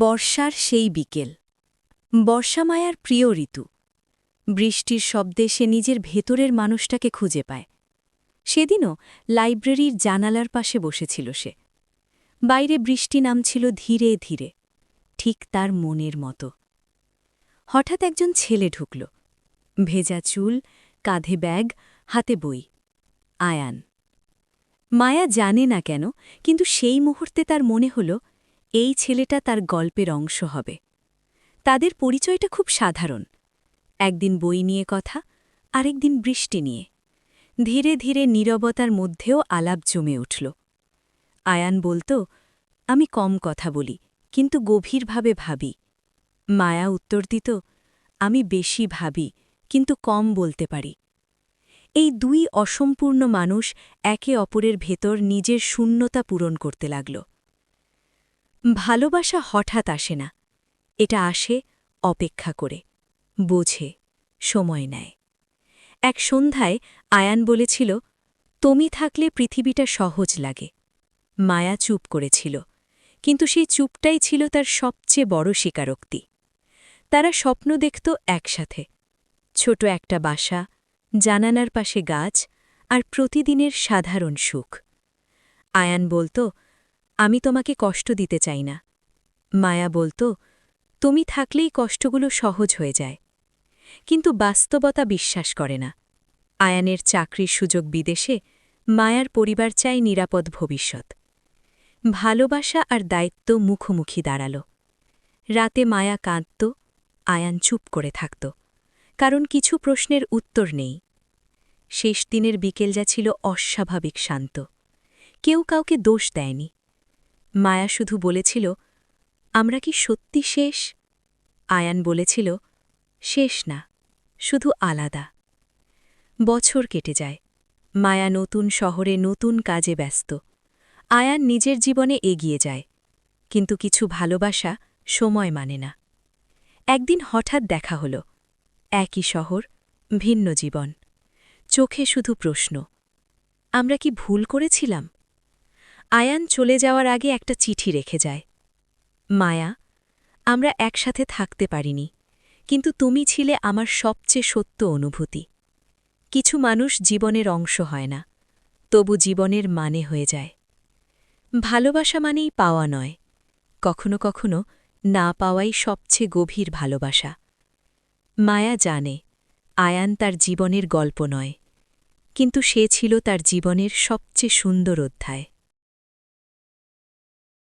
বর্ষার সেই বিকেল। বর্ষা মায়ার প্রিয় ঋতু। বৃষ্টির শব্দে সে নিজের ভেতরের মানুষটাকে খুঁজে পায়। সেদিনও লাইব্রেরির জানালার পাশে বসেছিল সে। বাইরে বৃষ্টি নামছিল ধীরে ধীরে, ঠিক তার মনের মতো। হঠাৎ একজন ছেলে ঢুকল। ভেজা চুল, কাঁধে ব্যাগ, হাতে বই। আয়ান। মায়া জানে না কেন, কিন্তু সেই মুহূর্তে তার মনে হল এই ছেলেটা তার গল্পের অংশ হবে। তাদের পরিচয়টা খুব সাধারণ। একদিন বই নিয়ে কথা, আরেকদিন বৃষ্টি নিয়ে। ধীরে ধীরে নীরবতার মধ্যেও আলাপ জমে উঠল। আয়ান বলতো, আমি কম কথা বলি, কিন্তু গভীরভাবে ভাবি। মায়া উত্তর দিত, আমি বেশি ভাবি, কিন্তু কম বলতে পারি। এই দুই অসম্পূর্ণ মানুষ একে অপরের ভেতর নিজের শূন্যতা পূরণ করতে লাগল। ভালোবাসা হঠাৎ আসে না। এটা আসে অপেক্ষা করে, বোঝে, সময় নেয়। এক সন্ধ্যায় আয়ান বলেছিল, তুমি থাকলে পৃথিবীটা সহজ লাগে। মায়া চুপ করেছিল, কিন্তু সেই চুপটাই ছিল তার সবচেয়ে বড় স্বীকারোক্তি। তারা স্বপ্ন দেখত একসাথে, ছোট একটা বাসা জানানার পাশে গাছ, আর প্রতিদিনের সাধারণ সুখ। আয়ান বলতো আমি তোমাকে কষ্ট দিতে চাই না। মায়া বলতো, তুমি থাকলেই কষ্টগুলো সহজ হয়ে যায়। কিন্তু বাস্তবতা বিশ্বাস করে না। আয়ানের চাকরির সুযোগ বিদেশে, মায়ার পরিবার চাই নিরাপদ ভবিষ্যৎ। ভালোবাসা আর দায়িত্ব মুখোমুখি দাঁড়াল। রাতে মায়া কাঁদত, আয়ান চুপ করে থাকত। কারণ কিছু প্রশ্নের উত্তর নেই। শেষ দিনের বিকেল যা ছিল অস্বাভাবিক শান্ত। কেউ কাউকে দোষ দেয়নি। মায়া শুধু বলেছিল, আমরা কি সত্যি শেষ? আয়ান বলেছিল, শেষ না, শুধু আলাদা। বছর কেটে যায়। মায়া নতুন শহরে নতুন কাজে ব্যস্ত। আয়ান নিজের জীবনে এগিয়ে যায়। কিন্তু কিছু ভালোবাসা সময় মানে না। একদিন হঠাৎ দেখা হল, একই শহর, ভিন্ন জীবন। চোখে শুধু প্রশ্ন, আমরা কি ভুল করেছিলাম? আয়ান চলে যাওয়ার আগে একটা চিঠি রেখে যায়। মায়া, আমরা একসাথে থাকতে পারিনি, কিন্তু তুমি ছিলে আমার সবচেয়ে সত্য অনুভূতি। কিছু মানুষ জীবনের অংশ হয় না, তবু জীবনের মানে হয়ে যায়। ভালোবাসা মানেই পাওয়া নয়, কখনো কখনো না পাওয়াই সবচেয়ে গভীর ভালোবাসা। মায়া জানে, আয়ান তার জীবনের গল্প নয়, কিন্তু সে ছিল তার জীবনের সবচেয়ে সুন্দর অধ্যায়।